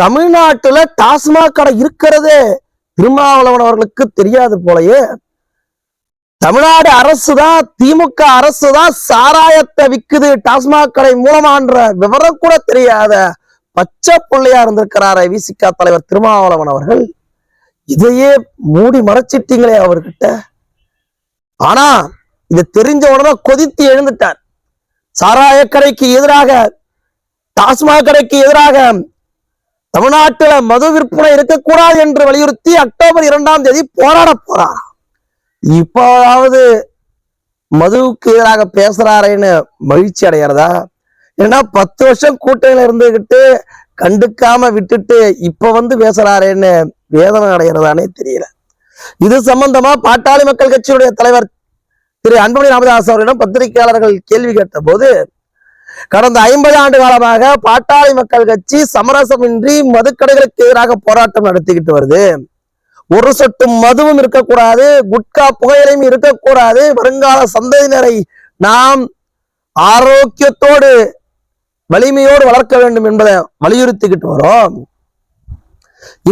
தமிழ்நாட்டுல டாஸ்மாக் கடை இருக்கிறதே திருமாவளவன் அவர்களுக்கு தெரியாது போலயே. தமிழ்நாடு அரசு தான் திமுக அரசு தான் சாராயத்தை விக்குது. டாஸ்மாக் கடை மூலமான்ற விவரம் கூட தெரியாத பச்சை பிள்ளையா இருந்திருக்கிறார விசிகா தலைவர் திருமாவளவன் அவர்கள். இதையே மூடி மறைச்சிட்டீங்களே அவர்கிட்ட. ஆனா இது தெரிஞ்ச உடனே கொதித்து எழுந்துட்டார். சாராய கடைக்கு எதிராக டாஸ்மாக் கடைக்கு எதிராக தமிழ்நாட்டுல மது விற்பனை இருக்கக்கூடாது என்று வலியுறுத்தி அக்டோபர் இரண்டாம் தேதி போராட போறார் இப்போதாவது மதுவுக்கு எதிராக பேசுறாரேன்னு மகிழ்ச்சி அடைகிறதா? ஏன்னா பத்து வருஷம் கூட்டணியில இருந்துகிட்டு கண்டுக்காம விட்டுட்டு இப்ப வந்து பேசுறாரேன்னு வேதனை அடைகிறதானே தெரியல. இது சம்பந்தமா பாட்டாளி மக்கள் கட்சியுடைய தலைவர் திரு அன்புமணி ராமதாஸ் அவர்களிடம் பத்திரிகையாளர்கள் கேள்வி கேட்ட போது கடந்த ஐம்பது ஆண்டு காலமாக பாட்டாளி மக்கள் கட்சி சமரசமின்றி மதுக்கடைகளுக்கு எதிராக போராட்டம் நடத்திக்கிட்டு வருது. ஒரு சொட்டு மதுவும் இருக்கக்கூடாது குட்கா புகையிலையும் இருக்கக்கூடாது. வருங்கால சந்ததியினரை நாம் ஆரோக்கியத்தோடு வலிமையோடு வளர்க்க வேண்டும் என்பதை வலியுறுத்திக்கிட்டு வரோம்.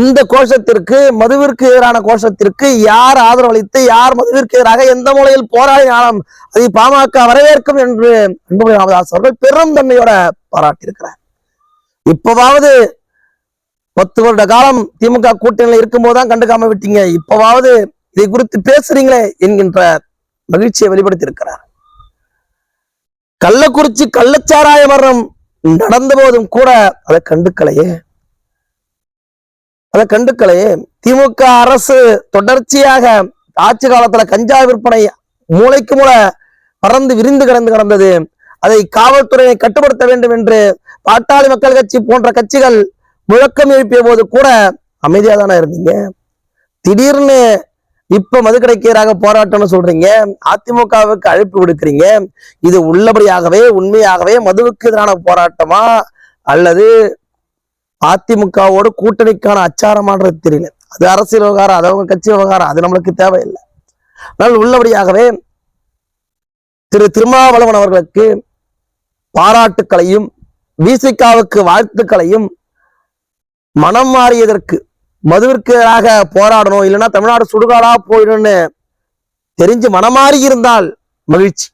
இந்த கோஷத்திற்கு மதுவிற்கு எதிரான கோஷத்திற்கு யார் ஆதரவளித்து யார் மதுவிற்கு எதிராக எந்த மூலையில் போராடினாலும் அதை பாமக வரவேற்கும் என்று அன்புமணி ராமதாஸ் அவர்கள் பெரும் தன்மையோட பாராட்டியிருக்கிறார். இப்பவாவது பத்து வருட காலம் திமுக கூட்டணியில் இருக்கும்போதுதான் கண்டுக்காம விட்டீங்க. இப்பவாவது இதை குறித்து பேசுறீங்களே என்கின்ற மகிழ்ச்சியை வெளிப்படுத்தி இருக்கிறார் கள்ளக்குறிச்சி கள்ளச்சாராய மரணம் நடந்த போதும் கூட அதை கண்டுக்கலையே. அதை கண்டுக்கலையே திமுக அரசு தொடர்ச்சியாக ஆட்சி காலத்துல கஞ்சா விற்பனை மூளைக்கு மூளை பறந்து விரிந்து கிடந்து கிடந்தது. அதை காவல்துறையை கட்டுப்படுத்த வேண்டும் என்று பாட்டாளி மக்கள் கட்சி போன்ற கட்சிகள் முழக்கம் எழுப்பிய போது கூட அமைதியா தானே இருந்தீங்க? திடீர்னு இப்ப மது எதிராக போராட்டம்னு சொல்றீங்க அதிமுகவுக்கு அழைப்பு விடுக்கிறீங்க இது உள்ளபடியாகவே உண்மையாகவே மதுவுக்கு எதிரான போராட்டமா? அல்லது அதிமுகவோட கூட்டணிக்கான அச்சாரமானது தெரியல. அது அரசியல் விவகாரம் அது அவங்க கட்சி விவகாரம் அது நம்மளுக்கு தேவையில்லை. ஆனால் உள்ளபடியாகவே திரு திருமாவளவன் அவர்களுக்கு பாராட்டுக்களையும் விசிகாவுக்கு வாழ்த்துக்களையும் மனம் மாறியதற்கு மதுவிற்கு எதிராக போராடணும் இல்லைன்னா தமிழ்நாடு சுடுகாடா போயிடும்னு தெரிஞ்சு மனமாறி இருந்தால் மகிழ்ச்சி.